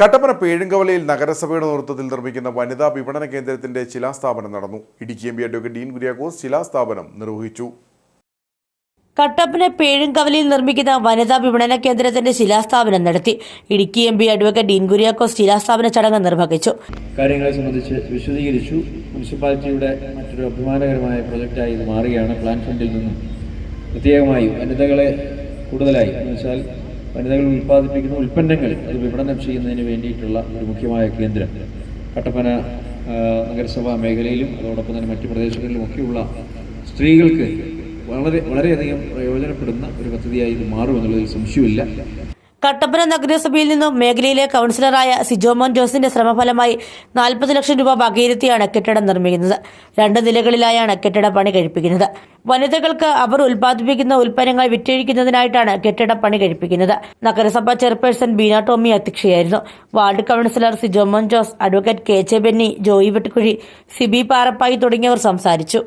കട്ടപ്പന പേഴുങ്കവലയിൽ നഗരസഭയുടെ നേതൃത്വത്തിൽ നിർമ്മിക്കുന്ന വനിതാ വിപണന കേന്ദ്രത്തിന്റെ ശിലാസ്ഥാപനം നടന്നു. Idukki M P advocate Dean Kuriakose ശിലാസ്ഥാപനം നിർവഹിച്ചു. കട്ടപ്പന പേഴുങ്കവലയിൽ നിർമ്മിക്കുന്ന വനിതാ വിപണന കേന്ദ്രത്തിന്റെ ശിലാസ്ഥാപനം നടത്തി. Idukki M P advocate Dean Kuriakose ശിലാസ്ഥാപന ചടങ്ങ് നിർവഹിച്ചു. കാര്യങ്ങളെ സംബന്ധിച്ച് വിശദീകരിച്ചു. മുനിസിപ്പാലിറ്റിയുടെ മറ്റൊരു അഭിമാനകരമായ പ്രൊജക്റ്റായി ഇത് മാറുകയാണ്. പ്ലാൻ ഫണ്ടിൽ നിന്നും പ്രത്യേകമായി വനിതകളെ കൂടുതലായി എന്ന് വെച്ചാൽ വനിതകൾ ഉൽപ്പാദിപ്പിക്കുന്ന ഉൽപ്പന്നങ്ങൾ അത് വിപണനം ചെയ്യുന്നതിന് വേണ്ടിയിട്ടുള്ള ഒരു മുഖ്യമായ കേന്ദ്രം. കട്ടപ്പന നഗരസഭാ മേഖലയിലും അതോടൊപ്പം തന്നെ മറ്റു പ്രദേശങ്ങളിലുമൊക്കെയുള്ള സ്ത്രീകൾക്ക് വളരെ വളരെയധികം പ്രയോജനപ്പെടുന്ന ഒരു പദ്ധതിയായി ഇത് മാറുമെന്നുള്ളതിൽ സംശയമില്ല കട്ടപ്പന നഗരസഭയിൽ നിന്നും മേഖലയിലെ കൗൺസിലറായ സിജോമോൻ ജോസിന്റെ ശ്രമഫലമായി നാൽപ്പത് ലക്ഷം രൂപ വകയിരുത്തിയാണ് കെട്ടിടം നിർമ്മിക്കുന്നത്. രണ്ട് നിലകളിലായാണ് കെട്ടിട പണി കഴിപ്പിക്കുന്നത്. വനിതകൾക്ക് അവർ ഉൽപ്പാദിപ്പിക്കുന്ന ഉൽപ്പന്നങ്ങൾ വിറ്റഴിക്കുന്നതിനായിട്ടാണ് കെട്ടിട പണി കഴിപ്പിക്കുന്നത്. നഗരസഭ chairperson Beena Tomy അധ്യക്ഷയായിരുന്നു. Ward councillor Sijomon Jose advocate K J Benny Joy Vettukuzhy Siby Parappayi തുടങ്ങിയവർ സംസാരിച്ചു.